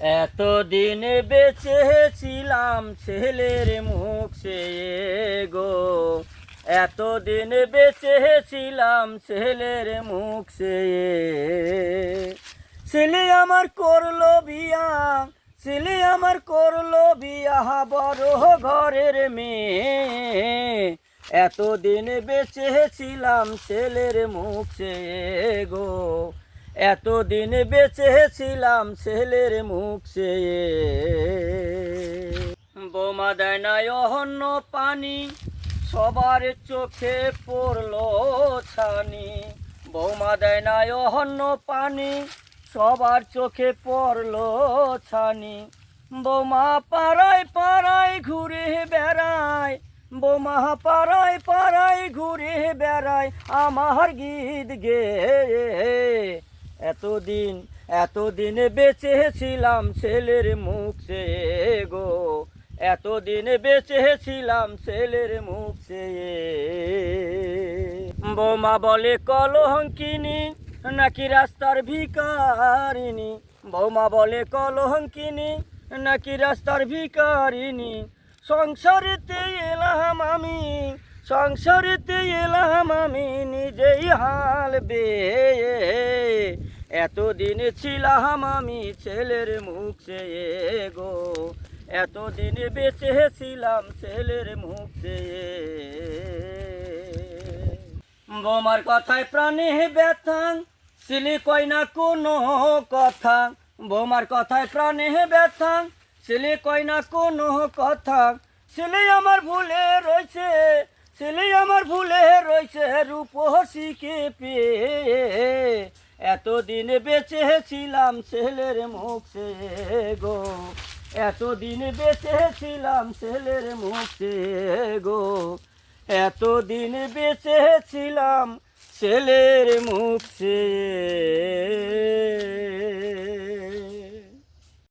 এতদিন বেঁচেছিলাম ছেলের মুখ সে গো। এতদিন বেঁচেছিলাম ছেলের মুখ সে। ছেলে আমার করল বিয়া, ছেলে আমার করল বিয়া, বড় ঘরের মেয়ে। এতদিন বেঁচেছিলাম ছেলের মুখ সে গো। এতদিন বেঁচেছিলাম ছেলের মুখ সে। বোমা দেয় না অহন্য পানি, সবার চোখে পড়ল ছানি। বৌমা দেয় না অহন্য পানি, সবার চোখে পড়ল ছানি। বৌমা পাড়ায় পাড়ায় ঘুরে বেড়ায়, বোমা পাড়ায় পাড়ায় ঘুরে বেড়ায়, আমার গীত গে। এতদিন এতদিন বেঁচেছিলাম ছেলের মুখ সে গো। এতদিন বেঁচেছিলাম ছেলের মুখ সে। বোমা বলে, কলহঙ্কিনী, নাকি রাস্তার ভিকারিনী বৌমা বলে, কলহঙ্কিনী, নাকি রাস্তার ভিকারিনী সংসারেতে এলাম আমি, সংসারেতে এলাম আমি, নিজেই হাল বে এতদিন ছিলাম আমি ছেলের মুখ সে গো। এতদিন বেঁচেছিলাম ছেলের মুখ সে বোমার কথায় প্রাণে ব্যথা সিলি কয় না কোনো কথা। বোমার কথায় প্রাণে ব্যথা ছেলে কয় না কোনো কথা। ছেলে আমার ভুলে রয়েছে ছেলে আমার ভুলে রয়েছে রূপ রূপসীকে পেয়ে এতদিন বেঁচেছিলাম ছেলের মুখ সে গো। এতদিন বেঁচেছিলাম ছেলের মুখ গো। এতদিন বেঁচেছিলাম ছেলের মুখ